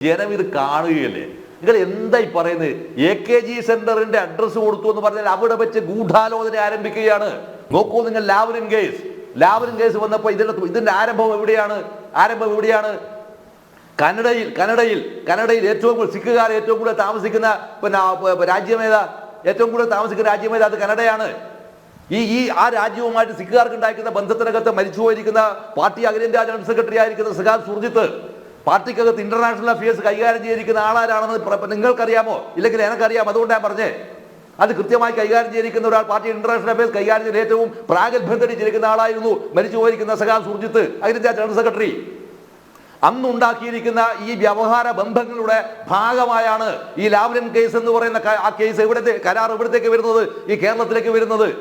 ജനം ഇത് കാണുകയല്ലേ? നിങ്ങൾ എന്തായി പറയുന്നത്? എ കെ ജി സെന്ററിന്റെ അഡ്രസ് കൊടുത്തു എന്ന് പറഞ്ഞാൽ അവിടെ വെച്ച് ഗൂഢാലോചന ആരംഭിക്കുകയാണ്. നോക്കൂ നിങ്ങൾ ലാവലിൻ കേസ് ലാവലിൻ കേസ് വന്നപ്പോൾ ഇതിന്റെ ഇതിന്റെ ആരംഭം എവിടെയാണ്? ആരംഭം എവിടെയാണ്? കനഡയിൽ കനഡയിൽ കനഡയിൽ ഏറ്റവും കൂടുതൽ സിഖുകാർ ഏറ്റവും കൂടുതൽ താമസിക്കുന്ന പിന്നെ രാജ്യമേത ഏറ്റവും കൂടുതൽ താമസിക്കുന്ന രാജ്യമേതാ അത് കനഡയാണ് ഈ ഈ ആ രാജ്യവുമായിട്ട് സിഖുകാർക്ക് ഉണ്ടായിരിക്കുന്ന ബന്ധത്തിനകത്ത് മരിച്ചുപോയിരിക്കുന്ന പാർട്ടി അഖിലേന്ത്യാ ജനറൽ സെക്രട്ടറി ആയിരിക്കുന്ന സഖാബ് സുർജിത്ത് പാർട്ടിക്കകത്ത് ഇന്റർനാഷണൽ അഫയേഴ്സ് കൈകാര്യം ചെയ്തിരിക്കുന്ന ആളാരാണെന്ന് നിങ്ങൾക്കറിയാമോ? ഇല്ലെങ്കിൽ എനിക്കറിയാം. അതുകൊണ്ട് ഞാൻ പറഞ്ഞേ. അത് കൃത്യമായി കൈകാര്യം ചെയ്തിരിക്കുന്ന ഒരാൾ പാർട്ടി ഇന്റർനാഷണൽ അഫയേഴ്സ് കൈകാര്യം ചെയ്ത ഏറ്റവും പ്രാഗൽഭ്യതടിച്ചിരിക്കുന്ന ആളായിരുന്നു. മരിച്ചു പോയിരിക്കുന്ന സഖാം സുർജിത്ത്. അഖിലേന്ത്യാ ജനറൽ സെക്രട്ടറി? അന്നുണ്ടാക്കിയിരിക്കുന്ന ഈ വ്യവഹാര ബന്ധങ്ങളുടെ ഭാഗമായാണ് ഈ ലാവ്ലിൻ കേസ് എന്ന് പറയുന്ന ആ കേസ് എവിടത്തെ കരാർ എവിടത്തേക്ക് വരുന്നത്? ഈ കേരളത്തിലേക്ക് വരുന്നത്.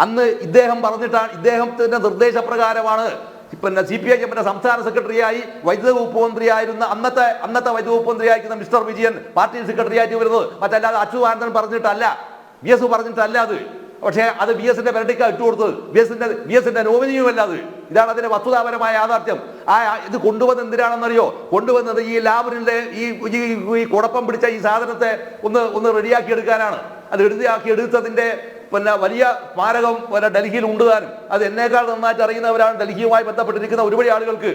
അന്ന് ഇദ്ദേഹം പറഞ്ഞിട്ടാണ് ഇദ്ദേഹത്തിന്റെ നിർദ്ദേശപ്രകാരമാണ് പിന്നെ സി പി ഐ എമ്മിന്റെ സംസ്ഥാന സെക്രട്ടറിയായി വൈദ്യുത വകുപ്പ് മന്ത്രിയായിരുന്ന അന്നത്തെ അന്നത്തെ വൈദ്യുത വകുപ്പ് മന്ത്രിയായിരിക്കുന്ന മിസ്റ്റർ വിജയൻ പാർട്ടി സെക്രട്ടറി ആയിട്ട് വരുന്നത്. മറ്റല്ലാതെ അച്യുതാനന്ദൻ പറഞ്ഞിട്ടല്ല. വി എസ് പറഞ്ഞിട്ടല്ല അത്. പക്ഷേ അത് ബി എസിന്റെ പെരട്ടിക്ക ഇട്ടുകൊടുത്തത് ബി എസിന്റെ ബി എസിന്റെ നോമിനിയുമല്ല അത്. ഇതാണ് അതിന്റെ വസ്തുതാപരമായ യാഥാർത്ഥ്യം. ആ ഇത് കൊണ്ടുവന്നത് എന്തിനാണെന്നറിയോ? കൊണ്ടുവന്നത് ഈ ലാബിനിലെ ഈ ഈ- കുഴപ്പം പിടിച്ച ഈ സാധനത്തെ ഒന്ന് ഒന്ന് റെഡിയാക്കി എടുക്കാനാണ്. അത് റെഡിയാക്കി എടുത്തതിന്റെ പിന്നെ വലിയ സ്മാരകം പിന്നെ ഡൽഹിയിൽ ഉണ്ടുതാനും അത് എന്നേക്കാൾ നന്നായിട്ട് അറിയുന്നവരാണ് ഡൽഹിയുമായി ബന്ധപ്പെട്ടിരിക്കുന്ന ഒരുപാട് ആളുകൾക്ക്.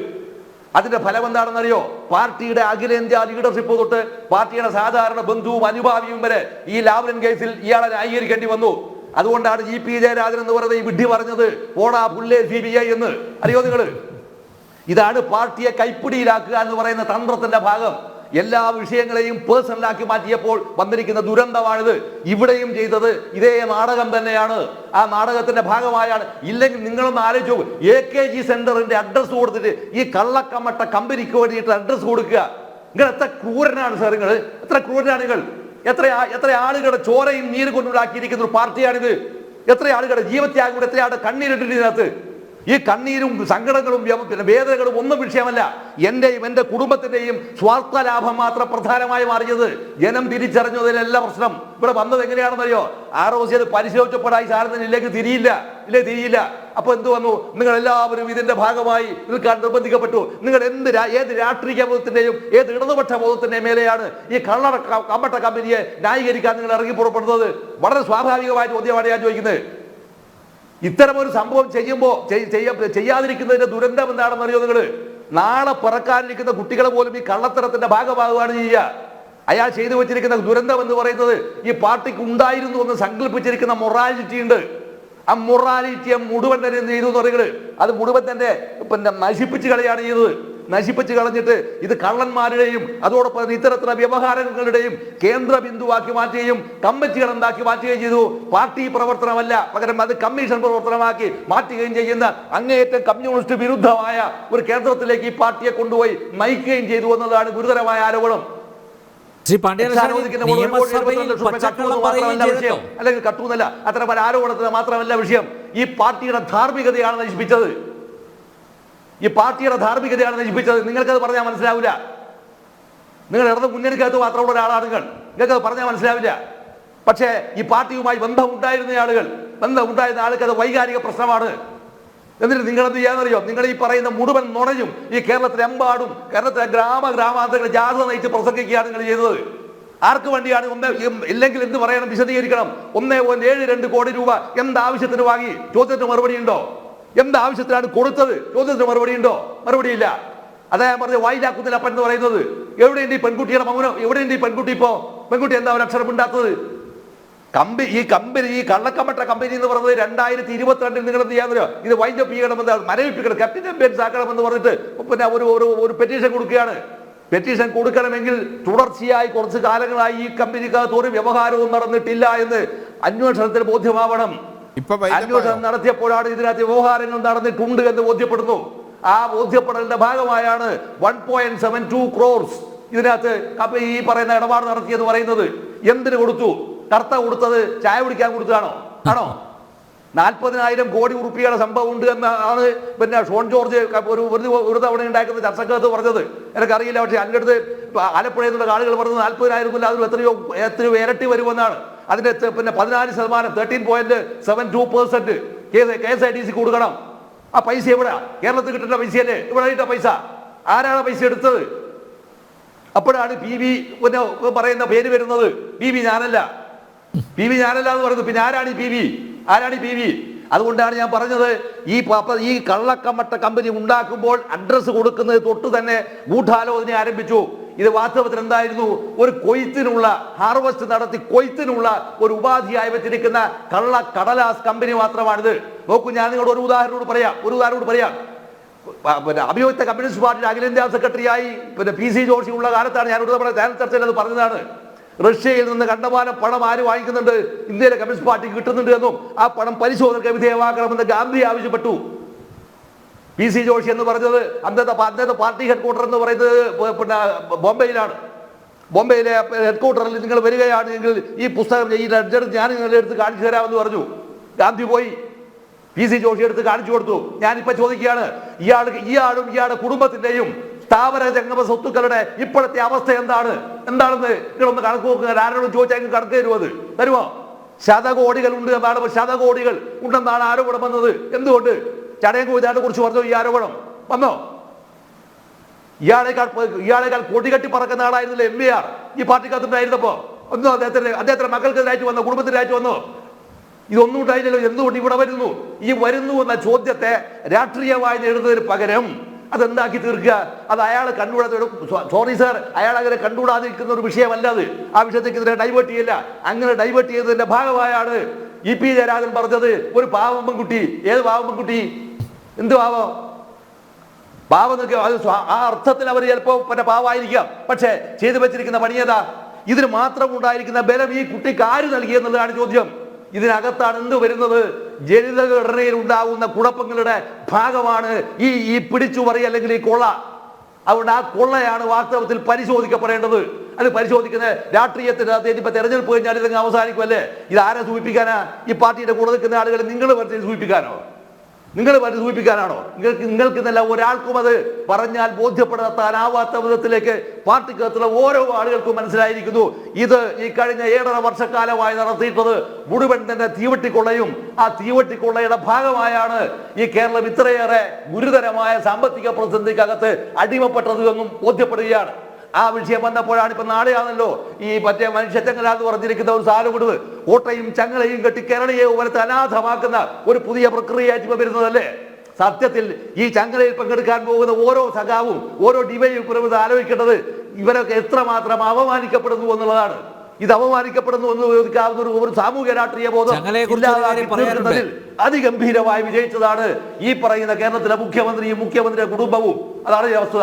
അതിന്റെ ഫലം എന്താണെന്നറിയോ? പാർട്ടിയുടെ അഖിലേന്ത്യാ ലീഡർഷിപ്പ് തൊട്ട് പാർട്ടിയുടെ സാധാരണ ബന്ധുവും അനുഭാവിയും വരെ ഈ ലാവ്ലിൻ കേസിൽ ഇയാളെ ന്യായീകരിക്കേണ്ടി വന്നു. അതുകൊണ്ടാണ് ജി പി ജയരാജൻ എന്ന് പറയുന്നത് ഈ വിഡ്ഢി പറഞ്ഞത് ഓണാ പുല്ലേ സി ബി ഐ എന്ന്. അറിയോ നിങ്ങൾ ഇതാണ് പാർട്ടിയെ കൈപ്പിടിയിലാക്കുക എന്ന് പറയുന്ന തന്ത്രത്തിന്റെ ഭാഗം. എല്ലാ വിഷയങ്ങളെയും പേഴ്സണലാക്കി മാറ്റിയപ്പോൾ വന്നിരിക്കുന്ന ദുരന്തമാണിത്. ഇവിടെയും ചെയ്തത് ഇതേ നാടകം തന്നെയാണ്. ആ നാടകത്തിന്റെ ഭാഗമായാണ്. ഇല്ലെങ്കിൽ നിങ്ങളൊന്ന് ആലോചിച്ചു എ കെ ജി സെന്ററിന്റെ അഡ്രസ് കൊടുത്തിട്ട് ഈ കള്ളക്കമ്മട്ട കമ്പനിക്ക് വേണ്ടിയിട്ട് അഡ്രസ് കൊടുക്കുക. നിങ്ങൾ എത്ര ക്രൂരനാണ് സാർ നിങ്ങൾ? എത്ര ക്രൂരനാണ് നിങ്ങൾ? എത്ര എത്ര ആളുകളുടെ ചോരയും നീര് കൊണ്ടുണ്ടാക്കിയിരിക്കുന്ന ഒരു പാർട്ടിയാണിത്. എത്ര ആളുകളുടെ ജീവത്യാഗം എത്ര ആളുടെ കണ്ണീരിട്ടിട്ട് ഇതിനകത്ത്? ഈ കണ്ണീരും സങ്കടങ്ങളും പിന്നെ വേദനകളും ഒന്നും വിഷയമല്ല. എന്റെയും എന്റെ കുടുംബത്തിന്റെയും സ്വാർത്ഥ ലാഭം മാത്രം പ്രധാനമായി മാറിയത് ജനം തിരിച്ചറിഞ്ഞതിലല്ല പ്രശ്നം. ഇവിടെ വന്നത് എങ്ങനെയാണെന്നറിയോ? ആർ സി അത് പരിശോധിച്ചപ്പോഴായി സാധനത്തിന് ഇല്ലെങ്കിൽ തിരിയില്ല. ഇല്ലേ തിരിയില്ല. അപ്പോൾ എന്ത് വന്നു? നിങ്ങൾ എല്ലാവരും ഇതിന്റെ ഭാഗമായി നിൽക്കാൻ നിർബന്ധിക്കപ്പെട്ടു. നിങ്ങൾ എന്ത് ഏത് രാഷ്ട്രീയ ബോധത്തിന്റെയും ഏത് ഇടതുപക്ഷ ബോധത്തിന്റെയും മേലെയാണ് ഈ കള്ളട കമ്പട്ട കമ്പനിയെ ന്യായീകരിക്കാൻ നിങ്ങൾ ഇറങ്ങി പുറപ്പെടുന്നത്? വളരെ സ്വാഭാവികമായ ചോദ്യമാണ് ഞാൻ ചോദിക്കുന്നത്. ഇത്തരം ഒരു സംഭവം ചെയ്യുമ്പോൾ ചെയ്യാതിരിക്കുന്നതിന്റെ ദുരന്തം എന്താണെന്ന് അറിയോ നിങ്ങൾ നാളെ പിറക്കാനിരിക്കുന്ന കുട്ടികളെ പോലും ഈ കള്ളത്തരത്തിന്റെ ഭാഗമാകുകയാണ് ചെയ്യുക. അയാൾ ചെയ്തു വെച്ചിരിക്കുന്ന ദുരന്തം എന്ന് പറയുന്നത് ഈ പാർട്ടിക്ക് ഉണ്ടായിരുന്നു എന്ന് സങ്കല്പിച്ചിരിക്കുന്ന മൊറാലിറ്റി ഉണ്ട്. ആ മൊറാലിറ്റിയെ മുഴുവൻ തന്നെ ചെയ്തു എന്ന് പറയുന്നത് അത് മുഴുവൻ തന്നെ പിന്നെ നശിപ്പിച്ച് കളയാണ് ചെയ്തത് നശിപ്പിച്ച് കളഞ്ഞിട്ട് ഇത് കള്ളന്മാരുടെയും അതോടൊപ്പം ഇത്തരത്തിലുള്ള വ്യവഹാരങ്ങളുടെയും കേന്ദ്ര ബിന്ദുവാക്കി മാറ്റുകയും കമ്മിറ്റികൾ ഉണ്ടാക്കി മാറ്റുകയും ചെയ്തു. പാർട്ടി പ്രവർത്തനമല്ല പകരം അത് കമ്മീഷൻ പ്രവർത്തനമാക്കി മാറ്റുകയും ചെയ്യുന്ന അങ്ങേയറ്റം കമ്മ്യൂണിസ്റ്റ് വിരുദ്ധമായ ഒരു കേന്ദ്രത്തിലേക്ക് ഈ പാർട്ടിയെ കൊണ്ടുപോയി നയിക്കുകയും ചെയ്തു എന്നതാണ് ഗുരുതരമായ ആരോപണം. ശ്രീ അല്ലെങ്കിൽ കട്ടൂന്നല്ല പല ആരോപണത്തിന് മാത്രമല്ല വിഷയം. ഈ പാർട്ടിയുടെ ധാർമ്മികതയാണ് നശിപ്പിച്ചത്. ഈ പാർട്ടിയുടെ ധാർമ്മികതയാണ് നശിപ്പിച്ചത്. നിങ്ങൾക്കത് പറഞ്ഞാൽ മനസ്സിലാവില്ല. നിങ്ങൾ ഇടത് മുന്നണിക്കകത്ത് മാത്രമുള്ള ഒരാളാണ് നിങ്ങൾ. നിങ്ങൾക്കത് പറഞ്ഞാൽ മനസ്സിലാവില്ല. പക്ഷേ ഈ പാർട്ടിയുമായി ബന്ധം ഉണ്ടായിരുന്ന ആളുകൾ ബന്ധം ഉണ്ടായിരുന്ന ആൾക്ക് അത് വൈകാരിക പ്രശ്നമാണ്. എന്നിട്ട് നിങ്ങൾ എന്ത് ചെയ്യാന്നറിയോ? നിങ്ങൾ ഈ പറയുന്ന മുഴുവൻ നുണയും ഈ കേരളത്തിലെമ്പാടും കേരളത്തിലെ ഗ്രാമ ഗ്രാമാന്തരങ്ങൾ ജാഥ നയിച്ച് പ്രസംഗിക്കുകയാണ് നിങ്ങൾ ചെയ്തത്. ആർക്ക് വേണ്ടിയാണ് ഒന്ന് ഇല്ലെങ്കിൽ എന്ത് പറയണം വിശദീകരിക്കണം. ഒന്നേ പോയിന്റ് ഏഴ് രണ്ട് കോടി രൂപ എന്താവശ്യത്തിന് വാങ്ങി. ചോദ്യത്തിന് മറുപടി ഉണ്ടോ? എന്താവശ്യത്തിനാണ് കൊടുത്തത്? ചോദ്യത്തിന് മറുപടി ഉണ്ടോ? മറുപടിയില്ല. അതാ ഞാൻ പറഞ്ഞ വായിലാക്കുന്നില്ല അപ്പൻ എന്ന് പറയുന്നത്. എവിടെയുണ്ട് ഈ പെൺകുട്ടിയുടെ മൗനം? എവിടെയുണ്ട് ഈ പെൺകുട്ടി ഇപ്പോ? പെൺകുട്ടി എന്താ ഒരു അക്ഷരം കമ്പനി ഈ കമ്പനി ഈ കള്ളക്കമ്പട്ട കമ്പനി എന്ന് പറയുന്നത് രണ്ടായിരത്തി ഇരുപത്തിരണ്ടിൽ നിങ്ങൾ എന്ത് ചെയ്യാന്നോ ഇത് വൈൻഡ് അപ്പ് ചെയ്യണമെന്ന് മരവിപ്പിക്കണം. ക്യാപ്റ്റൻ ചാമ്പ്യൻസ് ആക്കണമെന്ന് പറഞ്ഞിട്ട് പിന്നെ ഒരു ഒരു പെറ്റീഷൻ കൊടുക്കുകയാണ്. പെറ്റീഷൻ കൊടുക്കണമെങ്കിൽ തുടർച്ചയായി കുറച്ച് കാലങ്ങളായി ഈ കമ്പനിക്കകത്ത് ഒരു വ്യവഹാരവും നടന്നിട്ടില്ല എന്ന് അന്വേഷണത്തിൽ ബോധ്യമാവണം. അന്വേഷണം? നടത്തിയപ്പോഴാണ് ഇതിനകത്ത് വ്യവഹാരങ്ങൾ നടന്നിട്ടുണ്ട് എന്ന് ബോധ്യപ്പെടുന്നു. ആ ബോധ്യപ്പെടലിന്റെ ഭാഗമായാണ് one point seven two crores ഇതിനകത്ത് ഈ പറയുന്ന ഇടപാട് നടത്തിയെന്ന് പറയുന്നത്. എന്തിനു കൊടുത്തു? കർത്ത കൊടുത്തത് ചായ കുടിക്കാൻ കൊടുത്തതാണോ? ആണോ? നാൽപ്പതിനായിരം കോടി ഉറുപ്പിയുടെ സംഭവം ഉണ്ട് എന്നാണ് പിന്നെ ഷോൺ ജോർജ് ഒരു ഒരു തവണ ഉണ്ടാക്കുന്ന ചർച്ചക്കകത്ത് പറഞ്ഞത്. എനിക്കറിയില്ല പക്ഷേ അതിന്റെ അടുത്ത് ആലപ്പുഴയിൽ നിന്നുള്ള ആളുകൾ പറഞ്ഞത് നാൽപ്പതിനായിരം കൊല്ലം അതിൽ എത്രയോ എത്രയോ ഇരട്ടി വരുമെന്നാണ്. അതിന്റെ പിന്നെ പതിനാല് ശതമാനം thirteen point seven two percent K S I D C കൊടുക്കണം. ആ പൈസ എവിടെ കേരളത്തിൽ കിട്ടുന്ന പൈസയല്ലേ? ഇവിടെ കിട്ട പൈസ. ആരാണ് പൈസ എടുത്തത്? അപ്പോഴാണ് പി വി പിന്നെ പറയുന്ന പേര് വരുന്നത്. പി വി ഞാനല്ല. പി വി ഞാനല്ല എന്ന് പറയുന്നത്. പിന്നെ ആരാണ് ഈ പി വി? ആരാണ് ഈ പി വി? അതുകൊണ്ടാണ് ഞാൻ പറഞ്ഞത് ഈ ഈ കള്ളക്കമ്മട്ട കമ്പനി ഉണ്ടാക്കുമ്പോൾ അഡ്രസ്സ് കൊടുക്കുന്നത് തൊട്ട് തന്നെ ഗൂഢാലോചന ആരംഭിച്ചു. ഇത് വാസ്തവത്തിൽ എന്തായിരുന്നു? ഒരു കൊയ്ത്തിനുള്ള ഹാർവസ്റ്റ് നടത്തി കൊയ്ത്തിനുള്ള ഒരു ഉപാധിയായി വെച്ചിരിക്കുന്ന കള്ള കടലാസ് കമ്പനി മാത്രമാണിത്. നോക്കൂ ഞാൻ നിങ്ങളോട് ഒരു ഉദാഹരണോട് പറയാം ഒരു ഉദാഹരണോട് പറയാം. പിന്നെ അഭിയുക്ത കമ്മ്യൂണിസ്റ്റ് പാർട്ടിയുടെ അഖിലേന്ത്യാ സെക്രട്ടറിയായി പിന്നെ പി സി ജോഷി ഉള്ള കാലത്താണ് ഞാൻ ഒരു നമ്മുടെ ചാനൽ ചർച്ചയിൽ അത് പറഞ്ഞതാണ്. റഷ്യയിൽ നിന്ന് കണ്ടമാനം പണം ആര് വാങ്ങിക്കുന്നുണ്ട്? ഇന്ത്യയിലെ കമ്മ്യൂണിസ്റ്റ് പാർട്ടിക്ക് കിട്ടുന്നുണ്ട് എന്നും ആ പണം പരിശോധനയ്ക്ക് വിധേയമാക്കണമെന്ന് ഗാന്ധി ആവശ്യപ്പെട്ടു. പി സി ജോഷി എന്ന് പറഞ്ഞത് അന്നത്തെ അന്നത്തെ പാർട്ടി ഹെഡ്ക്വാർട്ടർ എന്ന് പറയുന്നത് പിന്നെ ബോംബെയിലാണ്. ബോംബെയിലെ ഹെഡ്ക്വാർട്ടറിൽ നിങ്ങൾ വരികയാണെങ്കിൽ ഈ പുസ്തകം ഈ ലെഡ്ജർ ഞാൻ നിങ്ങളുടെ അടുത്ത് കാണിച്ചു തരാമെന്ന് പറഞ്ഞു. ഗാന്ധി പോയി. പി സി ജോഷി എടുത്ത് കാണിച്ചു കൊടുത്തു. ഞാനിപ്പോ ചോദിക്കുകയാണ് ഇയാൾ ഇയാളും ഇയാളുടെ കുടുംബത്തിന്റെയും സ്ഥാപന ജംഗമ സ്വത്തുക്കളുടെ ഇപ്പോഴത്തെ അവസ്ഥ എന്താണ്? എന്താണെന്ന് നിങ്ങളൊന്ന് കണക്ക് നോക്കുക ആരോടും ചോദിച്ചാൽ കണക്ക് തരുമോ അത്? തരുമോ? ശതകോടികൾ ഉണ്ട് എന്നാണ് ശതകോടികൾ ഉണ്ടെന്നാണ് ആരോപണം വന്നത്. എന്തുകൊണ്ട്? ചടയം കോഴിതാനെ കുറിച്ച് പറഞ്ഞു ഈ ആരോപണം വന്നോ? ഇയാളെക്കാൾ ഇയാളേക്കാൾ കൊടികെട്ടി പറക്കുന്ന ആളായിരുന്നില്ല എം വി ആർ? ഈ പാർട്ടിക്കകത്തുണ്ടായിരുന്നപ്പോ? ഒന്നും അദ്ദേഹത്തിന്റെ അദ്ദേഹത്തിന്റെ മക്കൾക്കെതിരായിട്ട് വന്നോ? കുടുംബത്തിനായിട്ട് വന്നോ? ഇതൊന്നും ഉണ്ടായില്ലല്ലോ. എന്തുകൊണ്ട് ഇവിടെ വരുന്നു? ഈ വരുന്നു എന്ന ചോദ്യത്തെ രാഷ്ട്രീയമായി നേടുന്നതിന് പകരം അതെന്താക്കി തീർക്കുക? അത് അയാൾ കണ്ടുകൂടാതെ സോറി സാർ അയാൾ അങ്ങനെ കണ്ടുകൂടാതിരിക്കുന്ന ഒരു വിഷയമല്ല അത്. ആ വിഷയത്തേക്ക് ഇതിനെ ഡൈവേർട്ട് ചെയ്യില്ല. അങ്ങനെ ഡൈവേർട്ട് ചെയ്തതിന്റെ ഭാഗമായാണ് ഇ പി ജയരാജൻ പറഞ്ഞത്. ഒരു പാവം ഏത് പാവം എന്ത് പാവം? പാവം നിൽക്കുക അത് ആ അർത്ഥത്തിൽ അവർ ചിലപ്പോൾ പിന്നെ പാവമായിരിക്കാം പക്ഷേ ചെയ്തു വെച്ചിരിക്കുന്ന പണിയേതാ ഇതിന് മാത്രം ഉണ്ടായിരിക്കുന്ന ബലം ഈ കുട്ടിക്ക് ആര് നൽകി എന്നുള്ളതാണ് ചോദ്യം. ഇതിനകത്താണ് എന്ത് വരുന്നത്? ജനിതഘടനയിൽ ഉണ്ടാകുന്ന കുഴപ്പങ്ങളുടെ ഭാഗമാണ് ഈ ഈ പിടിച്ചുപറി അല്ലെങ്കിൽ ഈ കൊള്ള. അതുകൊണ്ട് ആ കൊള്ളയാണ് വാസ്തവത്തിൽ പരിശോധിക്കപ്പെടേണ്ടത്. അത് പരിശോധിക്കുന്ന രാഷ്ട്രീയത്തിനകത്ത് ഇനിയിപ്പോ തെരഞ്ഞെടുപ്പ് കഴിഞ്ഞാൽ ഇതങ്ങ് അവസാനിക്കുമല്ലേ ഇത് ആരെ സൂചിപ്പിക്കാനാ? ഈ പാർട്ടിയുടെ കൂടെ നിൽക്കുന്ന ആളുകൾ നിങ്ങൾ പറഞ്ഞ് സൂചിപ്പിക്കാനോ? നിങ്ങൾ സൂചിപ്പിക്കാനാണോ? നിങ്ങൾക്ക് നിങ്ങൾക്ക് എന്നല്ല ഒരാൾക്കും അത് പറഞ്ഞാൽ ബോധ്യപ്പെടുത്താനാവാത്ത വിധത്തിലേക്ക് പാർട്ടിക്കകത്തുള്ള ഓരോ ആളുകൾക്കും മനസ്സിലായിരിക്കുന്നു. ഇത് ഈ കഴിഞ്ഞ ഏഴര വർഷക്കാലമായി നടത്തിയിട്ടത് മുഴുവൻ തന്നെ തീവട്ടിക്കൊള്ളയും ആ തീവട്ടിക്കൊള്ളയുടെ ഭാഗമായാണ് ഈ കേരളം ഇത്രയേറെ ഗുരുതരമായ സാമ്പത്തിക പ്രതിസന്ധിക്കകത്ത് അടിമപ്പെട്ടത് എന്നും ബോധ്യപ്പെടുകയാണ്. ആ വിഷയം വന്നപ്പോഴാണ് ഇപ്പൊ നാളെയാണല്ലോ ഈ മറ്റേ മനുഷ്യച്ചങ്ങലാന്ന് പറഞ്ഞിരിക്കുന്ന ഒരു സാധനം കൊടുത്ത് ഓട്ടയും ചങ്ങലയും കെട്ടി കേരളീയ ഉപരത്തെ അനാഥമാക്കുന്ന ഒരു പുതിയ പ്രക്രിയയായിട്ട് ഇപ്പൊ വരുന്നതല്ലേ? സത്യത്തിൽ ഈ ചങ്ങലയിൽ പങ്കെടുക്കാൻ പോകുന്ന ഓരോ സഖാവും ഓരോ ഡിവൈയും പ്രവൃത്തി ആലോചിക്കേണ്ടത് ഇവരൊക്കെ എത്രമാത്രം അപമാനിക്കപ്പെടുന്നു എന്നുള്ളതാണ്. ഇത് അപമാനിക്കപ്പെടുന്നു എന്ന് ചോദിക്കാവുന്ന ഒരു- ഒരു സാമൂഹ്യ രാഷ്ട്രീയ ബോധം ചങ്ങലയെക്കുറിച്ച് ഒരു ഇല്ലാതാക്കി കാര്യം പറയാനുണ്ട്. തീർക്കുന്നതിൽ അതിഗംഭീരമായി വിജയിച്ചതാണ് ഈ പറയുന്ന കേരളത്തിലെ മുഖ്യമന്ത്രിയും മുഖ്യമന്ത്രിയുടെ കുടുംബവും. അതാണ് ഈ അവസ്ഥ.